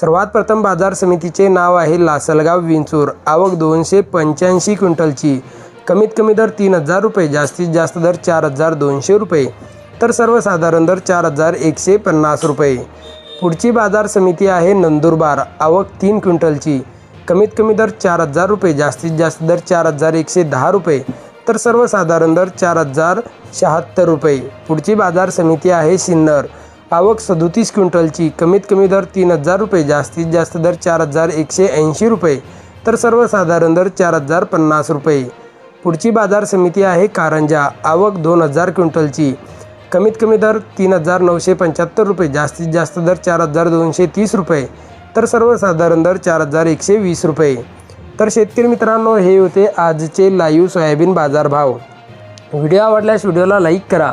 सर्वात प्रथम बाजार समितीचे नाव आहे लासलगाव विंचूर. आवक दोनशे पंच्याऐंशी क्विंटलची. कमीत कमी दर तीन हजार रुपये जास्तीत जास्त दर चार हजार दोनशे रुपये. तर सर्वसाधारण दर चार हजार एकशे पन्नास रुपये. पुढची बाजार समिती आहे नंदुरबार. आवक तीन क्विंटलची. कमीत कमी दर चार हजार रुपये जास्तीत जास्त दर चार हजार एकशे दहा रुपये. तर सर्वसाधारण दर चार हजार शहात्तर रुपये. पुढची बाजार समिती आहे सिन्नर. आवक सदोतीस क्विंटलची कमीत कमी दर तीन हजार रुपये जास्तीत जास्त दर चार हजार एकशे ऐंशी रुपये तर सर्वसाधारण दर चार हजार पन्नास रुपये. पुढची बाजार समिती आहे कारंजा आवक दोन हजार क्विंटलची कमीत कमी दर तीन हजार नऊशे पंच्याहत्तर रुपये जास्तीत जास्त दर चार हजार दोनशे तीस रुपये तर सर्वसाधारण दर चार हजार एकशे वीस रुपये. तर शेतकरी मित्रांनो हे होते आजचे लाईव्ह सोयाबीन बाजारभाव. व्हिडिओ आवडल्यास व्हिडिओला लाईक करा